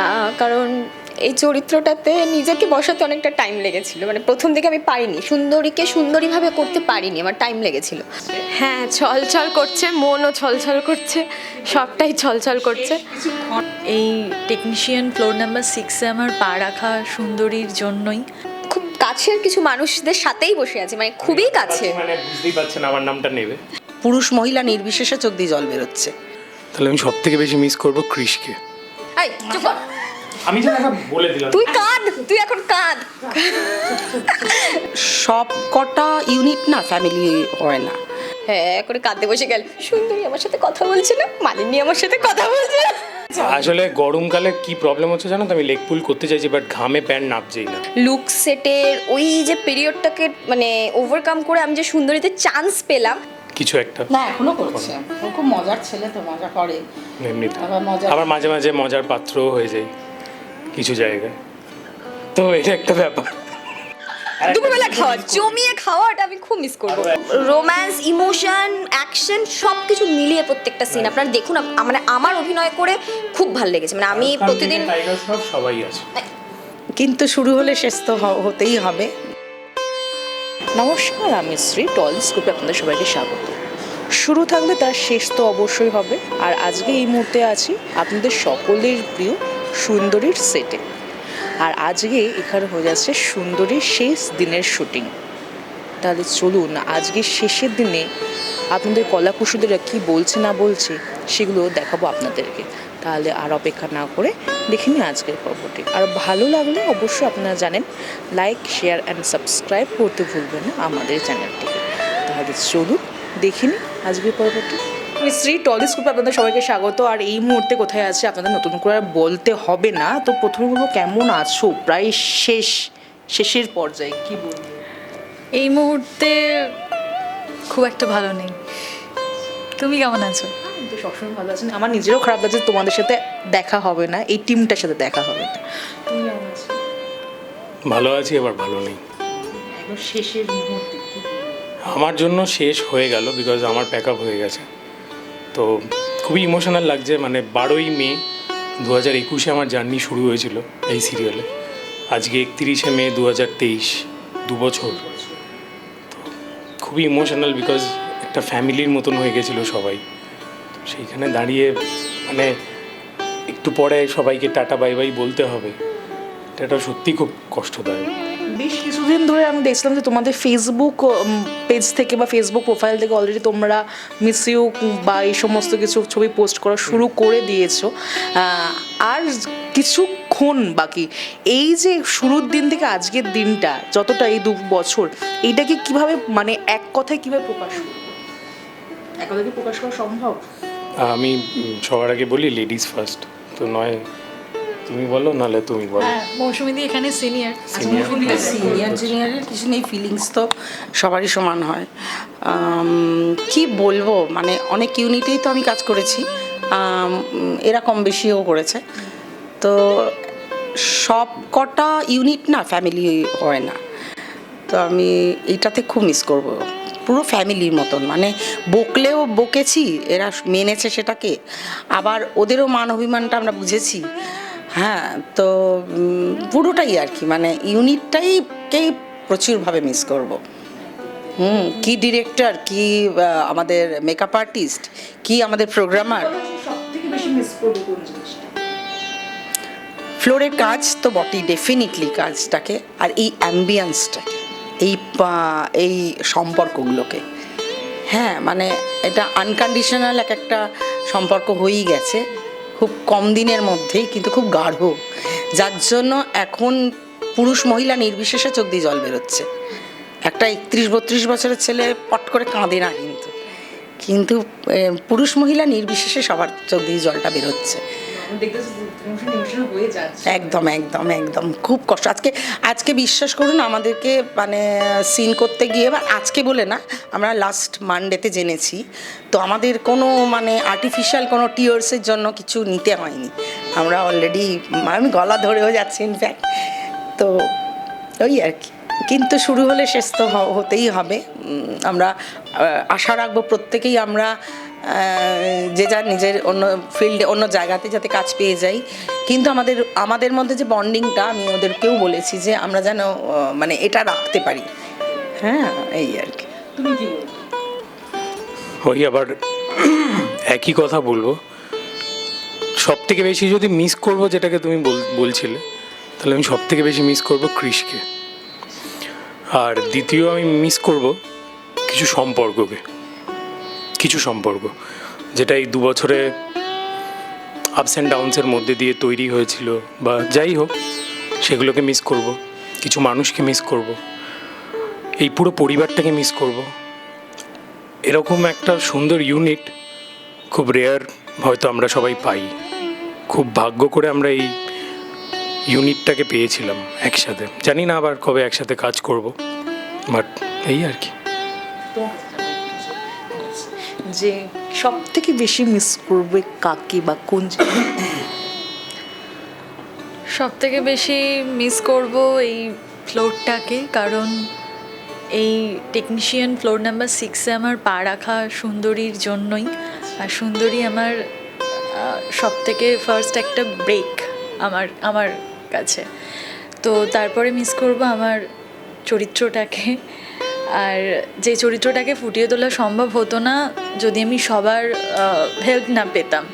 আহ, কারণ এই চরিত্রটাতে নিজেকে বসাতে অনেকটা টাইম লেগেছিল। মানে প্রথম দিকে আমি পারিনি সুন্দরীকে সুন্দরীভাবে করতে পারিনি আমার টাইম লেগেছিল। হ্যাঁ ছলছল করছে মনও ছলছল করছে সবটাই ছলছল করছে। এই টেকনিশিয়ান ফ্লোর নাম্বার সিক্সে আমার পা রাখা সুন্দরীর জন্যই। খুব কাছের কিছু মানুষদের সাথেই বসে আছি মানে খুবই কাছে। মানে বুঝতেই পারছেন আমার নামটা নেবে। পুরুষ মহিলা নির্বিশেষে চোখ দিয়ে জল বেরোচ্ছে। তাহলে আমি সব থেকে বেশি মিস করব ক্রিশকে এই, চুপ কর। আমি যেন একটা বলে দিলাম। তুই কাঁদ তুই এখন কাঁদ। সব কটা ইউনিট না ফ্যামিলি হয় না। হ্যাঁ করে কাঁদতে বসে গেল। সুন্দরী আমার সাথে কথা বলছে না মালিনী আমার সাথে কথা বলছে না। আসলে গরমকালে কি প্রবলেম হচ্ছে জানো তো? আমি লেগ পুল করতে চাইছি বাট ঘামে প্যান্ট নাপছেই না। লুক সেটের ওই যে পিরিয়ডটাকে মানে ওভারকাম করে আমি যে সুন্দরীতে চান্স পেলাম। কিছু একটা। না এখনও করছে। ও খুব মজার ছেলে তো মজা করে। আবার মজা আবার মাঝে মাঝে মজার পাত্রও হয়ে যায়। কিছু জায়গায় তো এটা একটা ব্যাপার। দুপুরবেলা খাওয়া জমিয়ে খাওয়াটা আমি খুব মিস করব। রোম্যান্স ইমোশন অ্যাকশন সব কিছু মিলিয়ে প্রত্যেকটা সিন আপনারা দেখুন মানে আমার অভিনয় করে খুব ভালো লেগেছে। মানে আমি প্রতিদিন সবাই আছে। কিন্তু শুরু হলে শেষ তো হতেই হবে। নমস্কার আমি শ্রী টলস গ্রুপে আপনাদের সবাইকে স্বাগত। শুরু থাকলে তার শেষ তো অবশ্যই হবে। আর আজকে এই মুহূর্তে আছি আপনাদের সকলের প্রিয় সুন্দরীর সেটে আর আজকে এখানে হয়ে যাচ্ছে সুন্দরীর শেষ দিনের শুটিং তাহলে চলুন আজকে শেষের দিনে আপনাদের কলাকুশলীরা কি বলছে, না বলছে, সেগুলো দেখাবো আপনাদেরকে। তাহলে আর অপেক্ষা না করে দেখে নিন আজকের পর্বটি। আর ভালো লাগলে অবশ্যই আপনারা জানেন লাইক শেয়ার অ্যান্ড সাবস্ক্রাইব করতে ভুলবেন না আমাদের চ্যানেলটিকে তাহলে চলুন, দেখে নিন আজকের পর্বটি। আমি শ্রী টলিস গ্রুপে আপনাদের সবাইকে স্বাগত। আর এই মুহূর্তে কোথায় আছে আপনাদের নতুন করে আর বলতে হবে না। তো প্রথমে বলব কেমন আছো? প্রায় শেষ শেষের পর্যায়ে কি বলব? এই মুহূর্তে খুব একটা ভালো নেই। তুমি কেমন আছো? তো সবসময় ভালো আছি। আমার নিজেরও খারাপ লাগছে তোমাদের সাথে দেখা হবে না এই টিমটার সাথে দেখা হবে না। তুমি কেমন আছো? ভালো আছি আবার ভালো নেই। শেষের মুহূর্তে আমার জন্য শেষ হয়ে গেল বিকজ আমার প্যাক আপ হয়ে গেছে। তো খুবই ইমোশনাল লাগছে মানে বারোই মে দু হাজার একুশে আমার জার্নি শুরু হয়েছিল এই সিরিয়ালে আজকে একত্রিশে মে দু হাজার তেইশ, দু বছর। খুবই ইমোশনাল বিকজ একটা ফ্যামিলির মতন হয়ে গেছিল সবাই। সেইখানে দাঁড়িয়ে মানে একটু পরে সবাইকে টাটা বাই বাই বলতে হবে। এটা সত্যি খুব কষ্টদায়ক। বেশ কিছুদিন ধরে আমি দেখছিলাম যে তোমাদের ফেসবুক পেজ থেকে বা ফেসবুক প্রোফাইল থেকে অলরেডি তোমরা মিস ইউ বা এই সমস্ত কিছু ছবি পোস্ট করা শুরু করে দিয়েছ। আর কিছুক্ষণ বাকি। এই যে শুরুর দিন থেকে আজকের দিনটা, যতটা এই দু বছর, এইটাকে কীভাবে মানে এক কথায় কীভাবে প্রকাশ এক কথায় কি প্রকাশ করা সম্ভব? আমি সবার আগে বলি লেডিস ফার্স্ট তো নয় তুমি বলো নাহলে তুমি বলো। হ্যাঁ মৌসুমিদি এখানে সিনিয়র. সিনিয়র জুনিয়রের কিছু নেই ফিলিংস তো সবারই সমান হয়। কি বলব মানে অনেক ইউনিটেই তো আমি কাজ করেছি এরা কম বেশিও করেছে। তো সব কটা ইউনিট না ফ্যামিলি হয় না। তো আমি এইটাতে খুব মিস করব পুরো ফ্যামিলির মতন। মানে বকলেও বকেছি এরা মেনেছে সেটাকে। আবার ওদেরও মান অভিমানটা আমরা বুঝেছি। হ্যাঁ তো পুরোটাই আর কি মানে ইউনিটটাই কেই প্রচুরভাবে মিস করব। হুম কি ডিরেক্টর কি আমাদের মেকআপ আর্টিস্ট কি আমাদের প্রোগ্রামার ফ্লোরের কাজ তো বটেই ডেফিনেটলি কাজটাকে আর এই অ্যাম্বিয়েন্সটাকে এই এই সম্পর্কগুলোকে। হ্যাঁ মানে এটা আনকন্ডিশনাল এক একটা সম্পর্ক হয়েই গেছে। খুব কম দিনের মধ্যেই, কিন্তু খুব গাঢ়। যার জন্য এখন পুরুষ মহিলা নির্বিশেষে চোখ দিয়ে জল বেরোচ্ছে। একটা একত্রিশ বত্রিশ বছরের ছেলে পট করে কাঁদে না কিন্তু। কিন্তু পুরুষ মহিলা নির্বিশেষে সবার চোখ দিয়ে জলটা বেরোচ্ছে। একদম একদম একদম। খুব কষ্ট। আজকে আজকে বিশ্বাস করুন, আমাদেরকে মানে সিন করতে গিয়ে বা আজকে বলে না, আমরা লাস্ট মানডেতে জেনেছি। তো আমাদের কোনো মানে আর্টিফিশিয়াল কোনো টিয়ার্সের জন্য কিছু নিতে হয়নি। আমরা অলরেডি আমি গলা ধরেও যাচ্ছি ইনফ্যাক্ট তো ওই আর কি। কিন্তু শুরু হলে শেষ তো হতেই হবে। আমরা আশা রাখব প্রত্যেকেই আমরা যে যার নিজের অন্য ফিল্ডে অন্য জায়গাতে যাতে কাজ পেয়ে যাই। কিন্তু আমাদের আমাদের মধ্যে যে বন্ডিংটা আমি ওদেরকেও বলেছি যে আমরা যেন মানে এটা রাখতে পারি। হ্যাঁ এই আর কি। তুমি কি ওই আবার একই কথা বলব। সব থেকে বেশি যদি মিস করব যেটাকে তুমি বল- বলছিলে তাহলে আমি সব থেকে বেশি মিস করব ক্রিশকে আর দ্বিতীয় আমি মিস করব কিছু সম্পর্ককে। কিছু সম্পর্ক, যেটা এই দু বছরে আপস অ্যান্ড ডাউনসের মধ্যে দিয়ে তৈরি হয়েছিল বা যাই হোক, সেগুলোকে মিস করব, কিছু মানুষকে মিস করব, এই পুরো পরিবারটাকে মিস করব। এরকম একটা সুন্দর ইউনিট খুব রেয়ার হয়তো আমরা সবাই পাই। খুব ভাগ্য করে আমরা এই ইউনিটটাকে পেয়েছিলাম একসাথে। জানি না আবার কবে একসাথে কাজ করব বাট এই আর কি। যে সব থেকে বেশি মিস করবে কাকে বা কোন? সব থেকে বেশি মিস করব এই ফ্লোরটাকে কারণ এই টেকনিশিয়ান ফ্লোর নাম্বার সিক্সে আমার পা রাখা সুন্দরীর জন্যই আর সুন্দরী আমার সব থেকে ফার্স্ট একটা ব্রেক আমার আমার কাছে তো তারপরে মিস করব আমার চরিত্রটাকে আর যে চরিত্রটাকে ফুটিয়ে তোলা সম্ভব হতো না যদি আমি সবার হেল্প না পেতাম।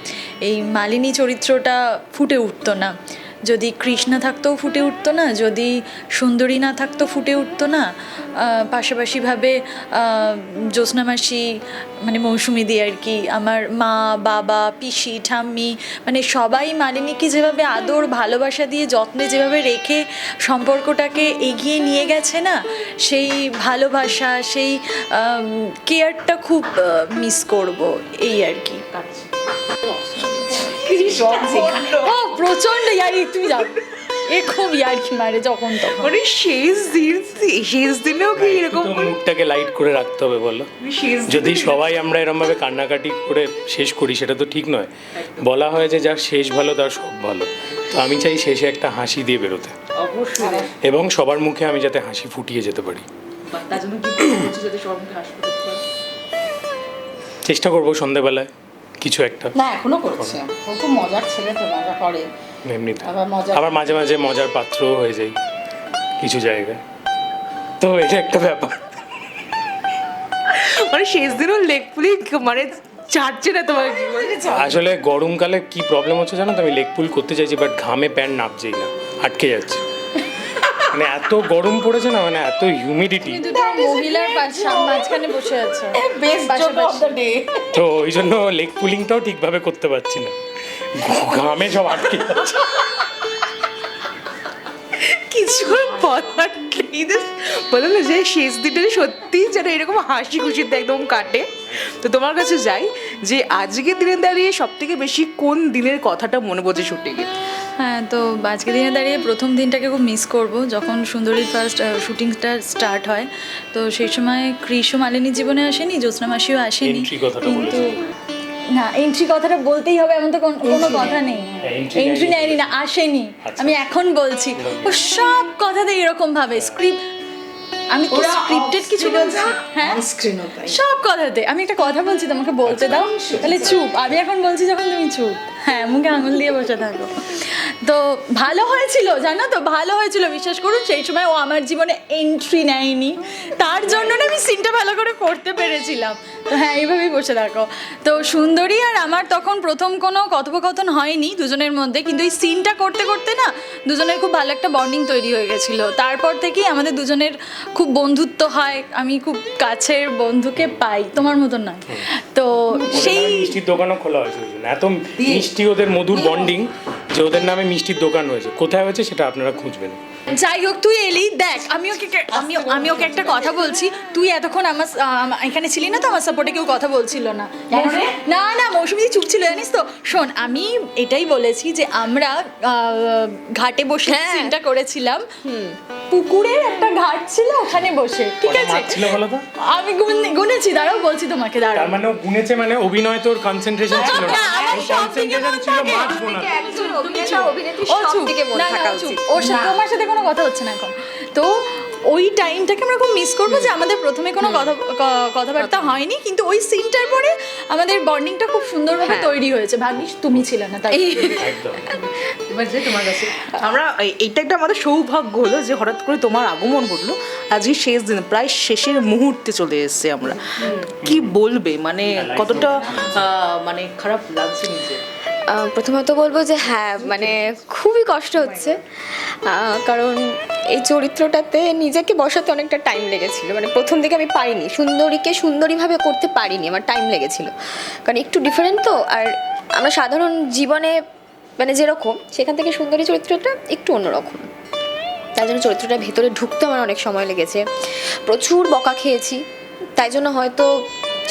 এই মালিনী চরিত্রটা ফুটে উঠতো না। যদি কৃষ্ণা থাকতেও ফুটে উঠতো না যদি সুন্দরী না থাকতো ফুটে উঠতো না পাশাপাশিভাবে আহ, জ্যোৎস্না মাসি মানে মৌসুমি দিয়ে আর কি আমার মা বাবা পিসি ঠাম্মি মানে সবাই মালিনীকে যেভাবে আদর ভালোবাসা দিয়ে যত্নে যেভাবে রেখে সম্পর্কটাকে এগিয়ে নিয়ে গেছে না সেই ভালোবাসা সেই কেয়ারটা খুব মিস করব এই আর কি। ও প্রচণ্ড ইয়ারি তুমি যাও। এ খুব ইয়ার্কি মারে যখন তখন। মানে শেষ দিন শেষ দিনেও কি এরকম মুখটাকে লাইট করে রাখতে হবে বলো। শেষ যদি সবাই আমরা এরমভাবে কান্নাকাটি করে শেষ করি সেটা তো ঠিক নয়। বলা হয় যে যার শেষ ভালো তার সব ভালো। তো আমি চাই শেষে একটা হাসি দিয়ে বেরোতে। অবশ্যই। এবং সবার মুখে আমি যাতে হাসি ফুটিয়ে যেতে পারি। তার জন্য কি যাতে সব মুখে হাসি চেষ্টা করব সন্ধেবেলায়। কিছু একটা না এখনও করছে। ও খুব মজার ছেলে তো মজা করে। এমনিতে। আবার মজা- আবার মাঝে মাঝে মজার পাত্রও হয়ে যায় কিছু জায়গায়। তো এটা একটা ব্যাপার। মানে শেষ দিনও লেগ পুলি মানে ছাড়ছে না তোমার কি আসলে গরমকালে কি প্রবলেম হচ্ছে জানো তো? আমি লেগ পুল করতে চাইছি বাট ঘামে প্যান্ট নাপছেই না আটকে যাচ্ছে। মানে এত গরম পড়েছে না মানে এত হিউমিডিটি দুটো মহিলার মাঝখানে বসে আছে। Best joke of the day তো ওই জন্য লেগ পুলিংটাও ঠিকভাবে করতে পারছি না। ঘামে সব আটকে যাচ্ছে। কিছু বলার বলো না যে শেষ দিনটা সত্যি যেন এরকম হাসি খুশিতে একদম কাটে। তো তোমার কাছে যাই যে আজকের দিনে দাঁড়িয়ে সব থেকে বেশি কোন দিনের কথাটা মনে পড়ছে শুটিংয়ে? হ্যাঁ তো আজকে দিনে দাঁড়িয়ে প্রথম দিনটাকে খুব মিস করব। যখন সুন্দরীর ফার্স্ট শুটিংটা স্টার্ট হয় তো সেই সময় কৃষ মালিনী জীবনে আসেনি জ্যোৎস্না মাসিও আসেনি। কিন্তু না এন্ট্রি কথাটা বলতেই হবে এমন তো কোন- কোনো কথা নেই। হ্যাঁ, এন্ট্রি নেয়নি। নেয়নি না আসেনি। আচ্ছা। আমি এখন বলছি ও সব কথাতে এরকম ভাবে স্ক্রিপ্ট আমি কি স্ক্রিপ্টেড কিছু বলছি? হ্যাঁ? স্ক্রিনও তাই। সব কথাতে। আমি একটা কথা বলছি তোমাকে বলতে দাও। তাহলে চুপ। আমি এখন বলছি যখন তুমি চুপ। হ্যাঁ মুখে আঙুল দিয়ে বসে থাকো। তো ভালো হয়েছিল জানো তো? ভালো হয়েছিল বিশ্বাস করুন সেই সময় ও আমার জীবনে এন্ট্রি নেয়নি। তার জন্য না আমি সিনটা ভালো করে করতে পেরেছিলাম। তো হ্যাঁ এইভাবেই বসে থাকো। তো সুন্দরী আর আমার তখন প্রথম কোনো কথোপকথন হয়নি দুজনের মধ্যে কিন্তু এই সিনটা করতে করতে না দুজনের খুব ভালো একটা বন্ডিং তৈরি হয়ে গেছিল। তারপর থেকেই আমাদের দুজনের খুব বন্ধুত্ব হয় আমি খুব কাছের বন্ধুকে পাই তোমার মতন নয়। তো সেই মিষ্টির দোকানও খোলা হয়েছে এত মিষ্টি ওদের মধুর বন্ডিং যে ওদের নামে মিষ্টির দোকান হয়েছে কোথায় হয়েছে সেটা আপনারা খুঁজবেন। যাই হোক তুই এলি দেখ আমি ওকে আমি আমি ওকে একটা কথা বলছি। তুই এতক্ষণ আমার আম- এখানে ছিলি না তো আমার সাপোর্টে কেউ কথা বলছিল না। না না মৌসুমি চুপ ছিল জানিস তো। শোন আমি এটাই বলেছি যে আমরা আহ, ঘাটে বসে সিনটা করেছিলাম। পুকুরের একটা ঘাট ছিল ওখানে বসে ঠিক আছে? ছিল বলো তো? আমি গুন- গুনেছি দাঁড়াও বলছি তোমাকে দাঁড়াও। তার মানে গুনেছে মানে অভিনয় তোর কনসেন্ট্রেশন ছিল না। কনসেন্ট্রেশন ছিল মাছ গোনা ও সব চুপ। না, না, চুপ। ওর সাথে তোমার সাথে কোনো কথা হচ্ছে না এখন। তো ওই টাইমটাকে আমরা খুব মিস করব যে আমাদের প্রথমে কোনো কথা কথাবার্তা হয়নি কিন্তু ওই সিনটার পরে আমাদের বন্ডিংটা খুব সুন্দরভাবে হ্যাঁ। তৈরি হয়েছে। ভাগ্যিস তুমি ছিলে না তাই যে তোমার কাছে। আমরা এই- এইটা একটা আমাদের সৌভাগ্য হলো যে হঠাৎ করে তোমার আগমন ঘটলো। আজকে শেষ দিন প্রায় শেষের মুহূর্তে চলে এসেছে আমরা। কি বলবে? মানে কতটা মানে খারাপ লাগছে নিজে প্রথমত বলব যে হ্যাঁ মানে খুবই কষ্ট হচ্ছে। কারণ এই চরিত্রটাতে নিজেকে বসাতে অনেকটা টাইম লেগেছিল। মানে প্রথম দিকে আমি পারিনি। সুন্দরীকে সুন্দরীভাবে করতে পারিনি। আমার টাইম লেগেছিল। কারণ একটু ডিফারেন্ট তো। আর আমরা সাধারণ জীবনে মানে যেরকম, সেখান থেকে সুন্দরী চরিত্রটা একটু অন্যরকম। তাই জন্য চরিত্রটা ভেতরে ঢুকতে আমার অনেক সময় লেগেছে। প্রচুর বকা খেয়েছি। তাই জন্য হয়তো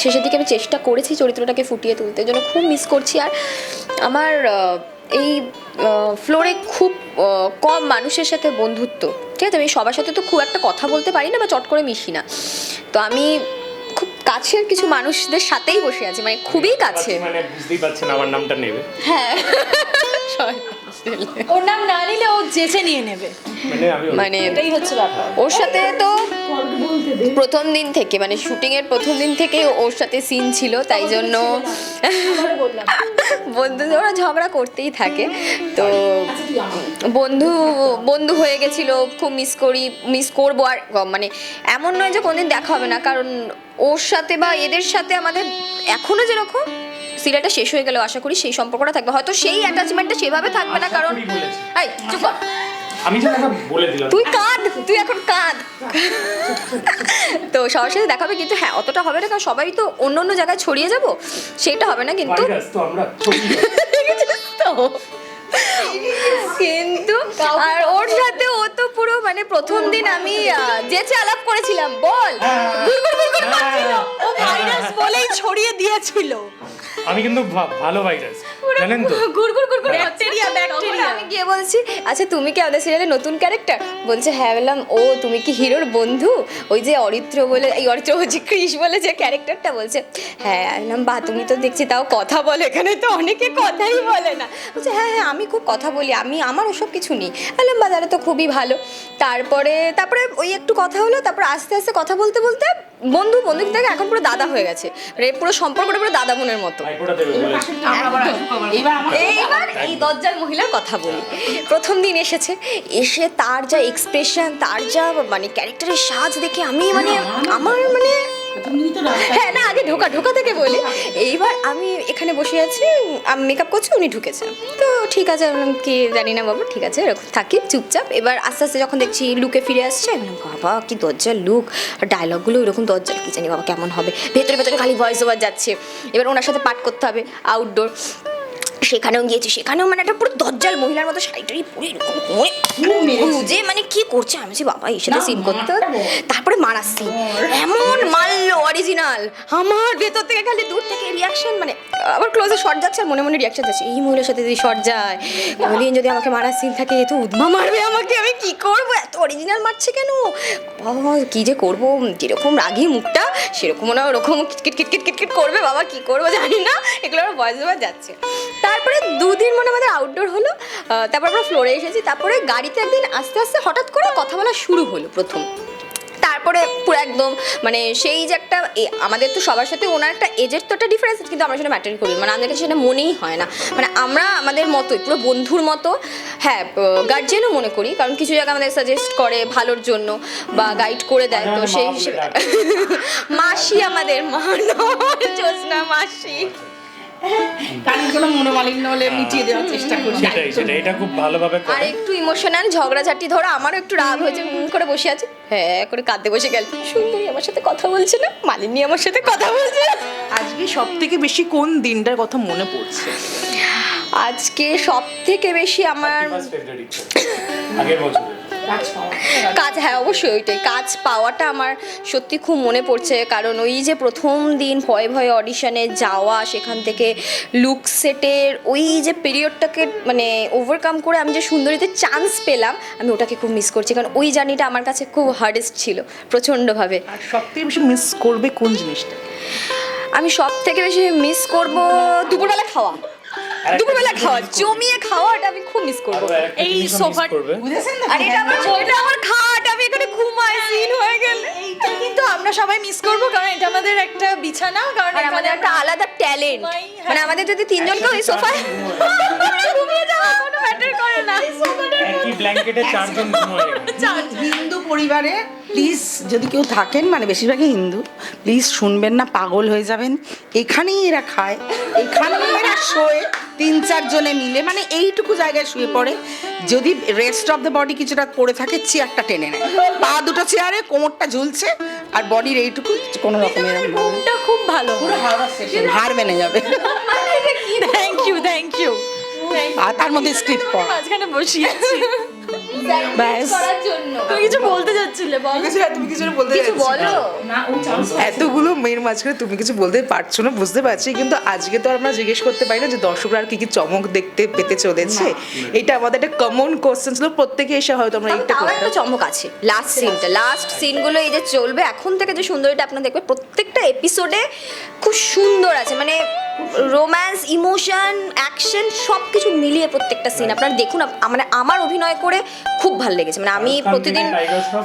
শেষের দিকে আমি চেষ্টা করেছি চরিত্রটাকে ফুটিয়ে তুলতে জন্য খুব মিস করছি। আর আমার এই ফ্লোরে খুব কম মানুষের সাথে বন্ধুত্ব ঠিক আছে? আমি সবার সাথে তো খুব একটা কথা বলতে পারি না বা চট করে মিশি না। তো আমি খুব কাছের কিছু মানুষদের সাথেই বসে আছি মানে খুবই কাছে। মানে বুঝতেই পারছেন আমার নামটা নেবে। হ্যাঁ। ওর নাম না নিলে ও জেচে নিয়ে নেবে। মানে মানে এটাই হচ্ছে ব্যাপার। ওর সাথে তো প্রথম দিন থেকে মানে শুটিং এর প্রথম দিন থেকে ওর সাথে সিন ছিল তাই জন্য বন্ধু ওরা ঝগড়া করতেই থাকে। তো বন্ধু বন্ধু হয়ে গেছিল খুব মিস করি মিস করব আর মানে এমন নয় যে কোনদিন দেখা হবে না কারণ ওর সাথে বা এদের সাথে আমাদের এখনও যেরকম সিরিয়ালটা শেষ হয়ে গেলেও আশা করি সেই সম্পর্কটা থাকবে। হয়তো সেই অ্যাটাচমেন্টটা সেভাবে থাকবে না কারণ আশা এই চুপ কর। আমি যেন একটা বলে দিলাম তুই কাঁদ তুই এখন কাঁদ। তো সবার সাথে দেখাবে কিন্তু হ্যাঁ অতটা হবে না কারণ সবাই তো অন্য অন্য জায়গায় ছড়িয়ে যাব সেটা হবে না কিন্তু তো আমরা কিন্তু আর ওর সাথে ও তো পুরো মানে প্রথম দিন আমি যে যেচে আলাপ করেছিলাম বল। গুড় গুড় করছিল। ও ভাইরাস বলেই ছড়িয়ে দিয়েছিল। আমি কিন্তু ভালো ভাইরাস জানেন তো? গুড় গুড় গুড় গুড় ব্যাকটেরিয়া ব্যাকটেরিয়া আমি গিয়ে বলছি আচ্ছা তুমি কি আমাদের সিরিয়ালে নতুন ক্যারেক্টার বলছে হ্যাঁ বললাম ও তুমি কি হিরোর বন্ধু? ওই যে অরিত্র বলে এই অরিত্র হচ্ছে ক্রিস বলে যে ক্যারেক্টারটা বলছে হ্যাঁ বললাম বা তুমি তো দেখছি তাও কথা বলে এখানে তো অনেকে কথাই বলে না। বলছে হ্যাঁ হ্যাঁ আমি খুব কথা বলি আমি আমার ওসব কিছু নেই। বললাম বাজারে তো খুবই ভালো। তারপরে তারপরে ওই একটু কথা হলো তারপর আস্তে আস্তে কথা বলতে বলতে বন্ধু বন্ধু থেকে এখন পুরো দাদা হয়ে গেছে। মানে পুরো সম্পর্কটা পুরো দাদা বোনের মতো। এইবার এই দরজার মহিলার কথা বলি। প্রথম দিন এসেছে এসে তার যা এক্সপ্রেশন তার যা মানে ক্যারেক্টারের সাজ দেখে আমি মানে আমার মানে হ্যাঁ না, আগে ঢোকা ঢোকা থেকে বলি। এইবার আমি এখানে বসে আছি, আমি মেকআপ করছি, উনি ঢুকেছে। তো ঠিক আছে কি জানি না বাবা, ঠিক আছে, এরকম থাকি, চুপচাপ। এবার আস্তে আস্তে যখন দেখছি লুকে ফিরে আসছে বাবা, কি দরজার লুক আর ডায়লগগুলো এরকম দরজার, কি জানি বাবা, কেমন হবে। ভেতরে ভেতরে খালি ভয়েস ওভার যাচ্ছে। এবার ওনার সাথে পাঠ করতে হবে আউটডোর সেখানেও গিয়েছি সেখানেও মানে একটা পুরো দজ্জাল মহিলার মতো শাড়িটারি পরে এরকম করে খুঁজে মানে কি করছে? আমি বাবা এর সাথে সিন করতে তারপরে scene। এমন মারলো অরিজিনাল আমার ভেতর থেকে খালি দূর থেকে রিয়াকশন মানে আবার ক্লোজে শর্ট যাচ্ছে আর মনে মনে রিয়াকশন যাচ্ছে এই মহিলার সাথে যদি শর্ট যায় কোনোদিন যদি আমাকে মারার সিন থাকে এ তো উদ্মা মারবে আমাকে আমি কি করব? এত অরিজিনাল মারছে কেন? কি যে করব? যেরকম রাগি মুখটা সেরকম না ওরকম কিটকিট কিটকিট কিটকিট করবে। বাবা কি করব জানি না। এগুলো আমার বয়স যাচ্ছে। তারপরে দুদিন মনে আমাদের আউটডোর হলো তারপর আমরা ফ্লোরে এসেছি তারপরে গাড়িতে একদিন আস্তে আস্তে হঠাৎ করে কথা বলা শুরু হলো প্রথম। তারপরে পুরো একদম মানে সেই যে একটা আমাদের তো সবার সাথে ওনার একটা এজের তো একটা ডিফারেন্স কিন্তু আমরা সেটা ম্যাটার করি মানে আমাদের কাছে সেটা মনেই হয় না। মানে আমরা আমাদের মতোই পুরো বন্ধুর মতো হ্যাঁ গার্জেনও মনে করি। কারণ কিছু জায়গা আমাদের সাজেস্ট করে ভালোর জন্য বা গাইড করে দেয় তো সেই হিসেবে মাসি আমাদের মা নয় জোসনা মাসি। কোনো মনোমালিন্য হলে মিটিয়ে দেওয়ার চেষ্টা করি সেটাই সেটাই এটা খুব ভালোভাবে আর একটু ইমোশনাল ঝগড়াঝাটি ধরো আমারও একটু রাগ হয়েছে মুখ করে বসে আছে। হ্যাঁ করে কাঁদতে বসে গেল। সুন্দরী আমার সাথে কথা বলছে না মালিনী আমার সাথে কথা বলছে আজকে সব থেকে বেশি কোন দিনটার কথা মনে পড়ছে? আজকে সব থেকে বেশি আমার আগের বছর। কাজ হ্যাঁ অবশ্যই ওইটাই। কাজ পাওয়াটা আমার সত্যি খুব মনে পড়ছে। কারণ ওই যে প্রথম দিন ভয়ে ভয়ে অডিশনে যাওয়া সেখান থেকে লুক সেটের ওই যে পিরিয়ডটাকে মানে ওভারকাম করে আমি যে সুন্দরীতে চান্স পেলাম আমি ওটাকে খুব মিস করছি। কারণ ওই জার্নিটা আমার কাছে খুব হার্ডেস্ট ছিল প্রচণ্ডভাবে। আর সব থেকে বেশি মিস করবে কোন জিনিসটা? আমি সব থেকে বেশি মিস করব দুপুরবেলা খাওয়া। দুপুরবেলা খাওয়া জমিয়ে খাওয়াটা আমি খুব মিস করব। এই সোফা- বুঝেছেন আর এটা আমার এটা আমার খাট আমি এখানে ঘুমাই সিন হয়ে গেলে। এইটা কিন্তু আমরা সবাই মিস করব কারণ এটা আমাদের একটা বিছানা কারণ আমাদের একটা আলাদা ট্যালেন্ট হ্যাঁ। মানে আমাদের যদি তিনজনকে ওই সোফায় ঘুমিয়ে যাওয়া কোনো ম্যাটার করে না। একই ব্ল্যাঙ্কেটে চারজন ঘুমায় হিন্দু পরিবারে প্লিজ যদি কেউ থাকেন মানে বেশিরভাগই হিন্দু প্লিজ শুনবেন না পাগল হয়ে যাবেন। এখানেই এরা খায় এখানেই এরা শোয়। তিন চারজনে মিলে মানে এইটুকু জায়গায় শুয়ে পড়ে। যদি রেস্ট অফ দ্য বডি কিছুটা করে থাকে চেয়ারটা টেনে নেয়। পা দুটো চেয়ারে কোমরটা ঝুলছে আর বডির এইটুকু কোনো রকমের ঘুমটা খুব ভালো। হার মেনে যাবে। থ্যাংক ইউ থ্যাংক ইউ আর তার মধ্যে স্ক্রিপ্ট পড়া মাঝখানে বসিয়েছি। ব্যাস। তুমি কিছু বলতে যাচ্ছিলে বল। কিছু তুমি কিছু বলতে কিছু বলো। এতগুলো মেয়ের মাঝখানে তুমি কিছু বলতে পারছ না বুঝতে পারছি কিন্তু আজকে তো আমরা জিজ্ঞেস করতে পারি না যে দর্শকরা আর কি কি চমক দেখতে পেতে চলেছে। এটা আমাদের একটা কমন কোশ্চেন ছিল প্রত্যেকে এসে হয়তো আমরা তাও একটা চমক আছে লাস্ট সিনটা লাস্ট সিনগুলো এই যে চলবে এখন থেকে যে সুন্দরীটা আপনারা দেখবে প্রত্যেকটা এপিসোডে খুব সুন্দর আছে। মানে রোম্যান্স ইমোশন অ্যাকশন সব কিছু মিলিয়ে প্রত্যেকটা সিন আপনারা দেখুন আপ- মানে আমার অভিনয় করে খুব ভালো লেগেছে। মানে আমি প্রতিদিন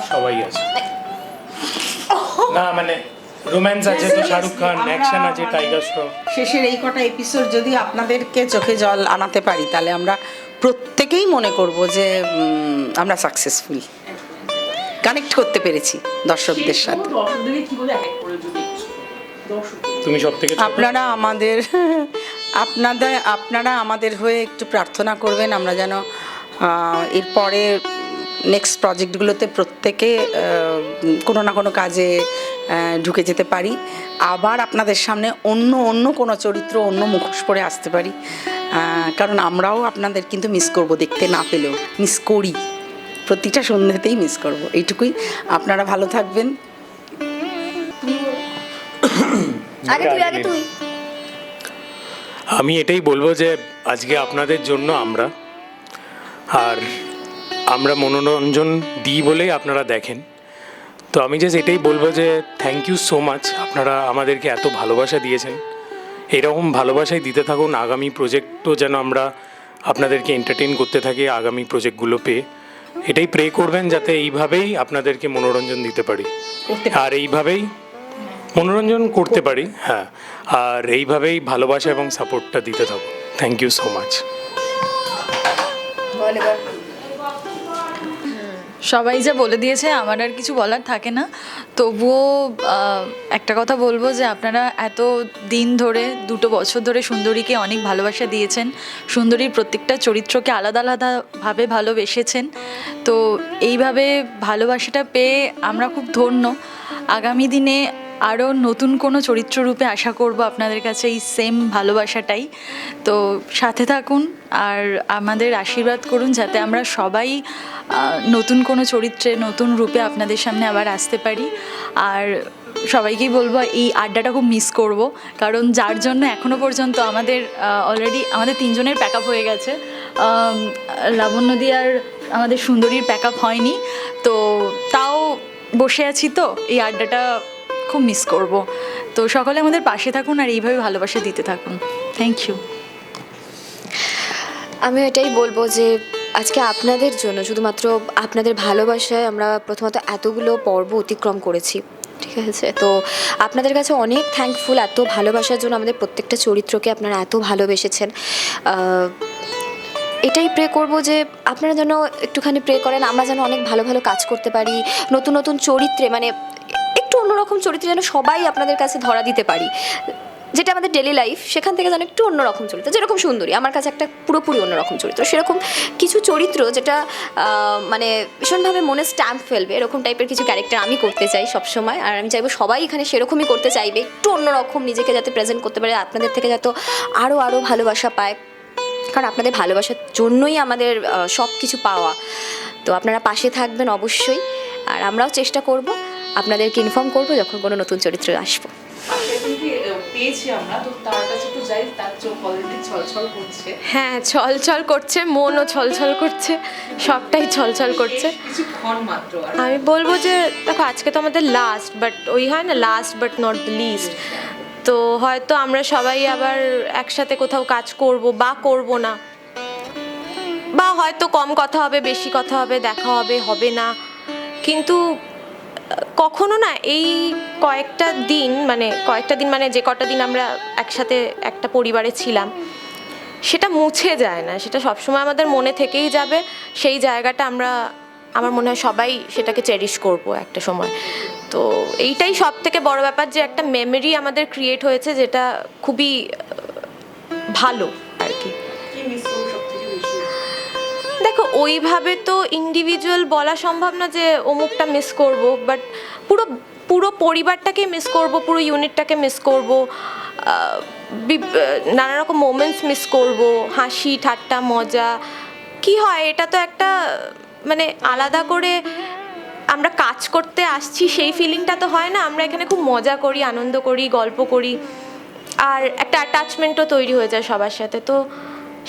সবাই আছে। না মানে রোম্যান্স আছে তো শাহরুখ খান অ্যাকশন আছে মানে- টাইগার শ্রফ শেষের এই কটা এপিসোড যদি আপনাদেরকে চোখে জল আনাতে পারি তাহলে আমরা প্রত্যেকেই মনে করব যে আমরা সাকসেসফুল কানেক্ট করতে পেরেছি দর্শকদের সাথে। তুমি সব থেকে আপনারা আমাদের আপনাদের আপনারা আমাদের হয়ে একটু প্রার্থনা করবেন, আমরা যেন এরপরে নেক্সট প্রজেক্টগুলোতে প্রত্যেকে কোনো না কোনো কাজে ঢুকে যেতে পারি। আবার আপনাদের সামনে অন্য অন্য কোনো চরিত্র, অন্য মুখোশ পরে আসতে পারি। কারণ আমরাও আপনাদের কিন্তু মিস করব, দেখতে না পেলেও। মিস করি। প্রতিটা সন্ধ্যেতেই মিস করব। এইটুকুই। আপনারা ভালো থাকবেন। আগে তুই আগে তুই। আমি এটাই বলব যে আজকে আপনাদের জন্য আমরা আর আমরা মনোরঞ্জন দিই বলেই আপনারা দেখেন। তো আমি জাস্ট এটাই বলব যে থ্যাংক ইউ সো মাচ আপনারা আমাদেরকে এত ভালোবাসা দিয়েছেন। এরকম ভালোবাসাই দিতে থাকুন আগামী প্রজেক্টও যেন আমরা আপনাদেরকে এন্টারটেন করতে থাকি আগামী প্রজেক্টগুলো পেয়ে। এটাই প্রে করবেন যাতে এইভাবেই আপনাদেরকে মনোরঞ্জন দিতে পারি। আর এইভাবেই মনোরঞ্জন করতে পারি হ্যাঁ। আর এইভাবেই ভালোবাসা এবং সাপোর্টটা দিতে থাকো। থ্যাংক ইউ সো মাচ সবাই যা বলে দিয়েছে আমার আর কিছু বলার থাকে না। তবুও একটা কথা বলব যে আপনারা এত দিন ধরে দুটো বছর ধরে সুন্দরীকে অনেক ভালোবাসা দিয়েছেন। সুন্দরীর প্রত্যেকটা চরিত্রকে আলাদা আলাদাভাবে ভালোবেসেছেন। তো এইভাবে ভালোবাসাটা পেয়ে আমরা খুব ধন্য। আগামী দিনে আরও নতুন কোনো চরিত্ররূপে আশা করব আপনাদের কাছে এই সেম ভালোবাসাটাই। তো সাথে থাকুন আর আমাদের আশীর্বাদ করুন যাতে আমরা সবাই নতুন কোনো চরিত্রে, নতুন রূপে আপনাদের সামনে আবার আসতে পারি। আর সবাইকেই বলব, এই আড্ডাটা খুব মিস করব। কারণ যার জন্য এখনও পর্যন্ত আমাদের অলরেডি আমাদের তিনজনের প্যাক আপ হয়ে গেছে। লাবণ্যদি আর আমাদের সুন্দরীর প্যাক আপ হয়নি। তো তাও বসে আছি তো এই আড্ডাটা খুব মিস করব। তো সকলে আমাদের পাশে থাকুন আর এইভাবে ভালোবাসা দিতে থাকুন। থ্যাংক ইউ আমি এটাই বলব যে আজকে আপনাদের জন্য শুধুমাত্র আপনাদের ভালোবাসায় আমরা প্রথমত এতগুলো পর্ব অতিক্রম করেছি, ঠিক আছে? তো আপনাদের কাছে অনেক থ্যাঙ্কফুল এত ভালোবাসার জন্য আমাদের প্রত্যেকটা চরিত্রকে আপনারা এত ভালোবেসেছেন। এটাই প্রে করব যে আপনারা যেন একটুখানি প্রে করেন, আমরা যেন অনেক ভালো ভালো কাজ করতে পারি, নতুন নতুন চরিত্রে মানে একটু অন্যরকম চরিত্রে যেন সবাই আপনাদের কাছে ধরা দিতে পারি। যেটা আমাদের ডেলি লাইফ সেখান থেকে যেন একটু অন্যরকম চরিত্র, যেরকম সুন্দরী, আমার কাছে একটা পুরোপুরি অন্যরকম চরিত্র। সেরকম কিছু চরিত্র যেটা মানে ভীষণভাবে মনে স্ট্যাম্প ফেলবে, এরকম টাইপের কিছু ক্যারেক্টার আমি করতে চাই সবসময়। আর আমি চাইব সবাই এখানে সেরকমই করতে চাইবে, একটু অন্যরকম নিজেকে যাতে প্রেজেন্ট করতে পারে, আপনাদের থেকে যাতে আরও আরও ভালোবাসা পায়। কারণ আপনাদের ভালোবাসার জন্যই আমাদের সব কিছু পাওয়া। তো আপনারা পাশে থাকবেন অবশ্যই। আর আমরাও চেষ্টা করব আপনাদেরকে ইনফর্ম করব যখন কোনো নতুন চরিত্র আসব। হ্যাঁ ছলছল করছে, মনও ছলছল করছে, সবটাই ছলছল করছে। আমি বলব যে, দেখো, আজকে তো আমাদের লাস্ট বাট ওই হয় না last but not the least তো হয়তো আমরা সবাই আবার একসাথে কোথাও কাজ করব বা করব না। বা হয়তো কম কথা হবে, বেশি কথা হবে, দেখা হবে হবে না। কিন্তু কখনো না এই কয়েকটা দিন মানে কয়েকটা দিন মানে যে কটা দিন আমরা একসাথে একটা পরিবারে ছিলাম, সেটা মুছে যায় না। সেটা সবসময় আমাদের মনে থেকেই যাবে। সেই জায়গাটা আমরা, আমার মনে হয় সবাই সেটাকে চেরিশ করব একটা সময়। তো এইটাই সব থেকে বড় ব্যাপার যে একটা মেমরি আমাদের ক্রিয়েট হয়েছে যেটা খুবই, ভালো। দেখো, ওইভাবে তো ইন্ডিভিজুয়াল বলা সম্ভব না যে অমুকটা মিস করব বাট পুরো পুরো পরিবারটাকে মিস করব, পুরো ইউনিটটাকে মিস করব নানা রকম মোমেন্টস মিস করব, হাসি, ঠাট্টা, মজা, কি হয়, এটা তো একটা মানে আলাদা করে আমরা কাজ করতে আসছি, সেই ফিলিংটা তো হয় না, আমরা এখানে খুব মজা করি, আনন্দ করি, গল্প করি, আর একটা অ্যাটাচমেন্টও তৈরি হয়ে যায় সবার সাথে, তো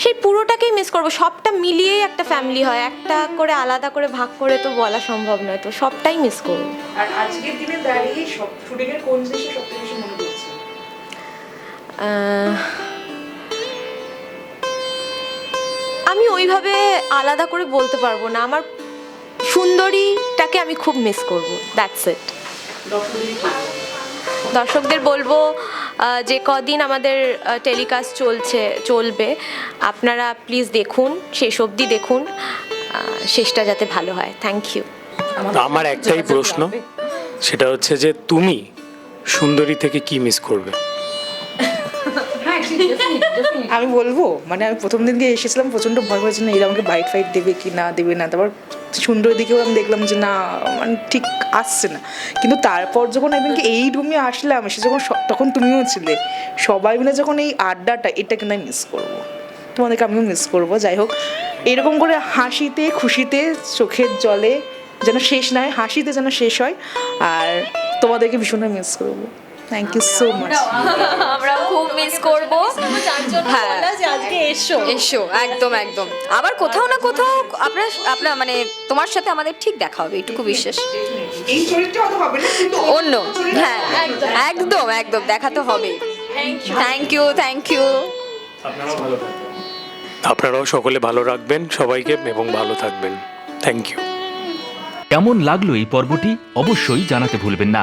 সেই পুরোটাকেই মিস করব। সবটা মিলিয়েই একটা ফ্যামিলি হয়। একটা করে আলাদা করে ভাগ করে তো বলা সম্ভব নয়। তো সবটাই মিস করব। আর আজকের দিনে দাঁড়িয়ে সব শুটিং এর কোন জিনিসটা সবথেকে বেশি মনে পড়ছে? আমি ওইভাবে আলাদা করে বলতে পারব না। আমার সুন্দরীটাকে আমি খুব মিস করব। দ্যাটস ইট দর্শকদের বলব যে কদিন আমাদের টেলিকাস্ট চলছে, চলবে, আপনারা প্লিজ দেখুন, শেষ অবধি দেখুন শেষটা যাতে ভালো হয়। থ্যাংক ইউ আমার একটাই প্রশ্ন, সেটা হচ্ছে যে তুমি সুন্দরী থেকে কি মিস করবে? আমি বলব মানে আমি প্রথম দিন গিয়ে এসেছিলাম, প্রচণ্ড ভয় ভয় না এরা আমাকে বাইট ফাইট দেবে কি না দেবে না। তারপর সুন্দর দিকেও আমি দেখলাম যে না মানে ঠিক আসছে না। কিন্তু তারপর যখন আমি এই রুমে আসলাম, এসে যখন তখন তুমিও ছিলে। সবাই মিলে যখন এই আড্ডাটা, এটা কিন্তু আমি মিস করব। তোমাদেরকে আমিও মিস করব, যাই হোক। এরকম করে হাসিতে, খুশিতে, চোখের জলে যেন শেষ না হয়, হাসিতে যেন শেষ হয়, আর তোমাদেরকে ভীষণ মিস করব। থ্যাংক ইউ সো মাচ আমরা খুব মিস করব। হ্যাঁ। আজকে এসো। এসো একদম একদম। আবার কোথাও না কোথাও আপনার আপনার মানে তোমার সাথে আমাদের ঠিক দেখা হবে এইটুকু বিশ্বাস এই চরিত্রটা হবে না কিন্তু অন্য। হ্যাঁ একদম একদম দেখা তো হবে থ্যাংক ইউ থ্যাংক ইউ আপনারাও সকলে ভালো রাখবেন সবাইকে এবং ভালো থাকবেন। থ্যাংক ইউ কেমন লাগল এই পর্বটি? অবশ্যই জানাতে ভুলবেন না।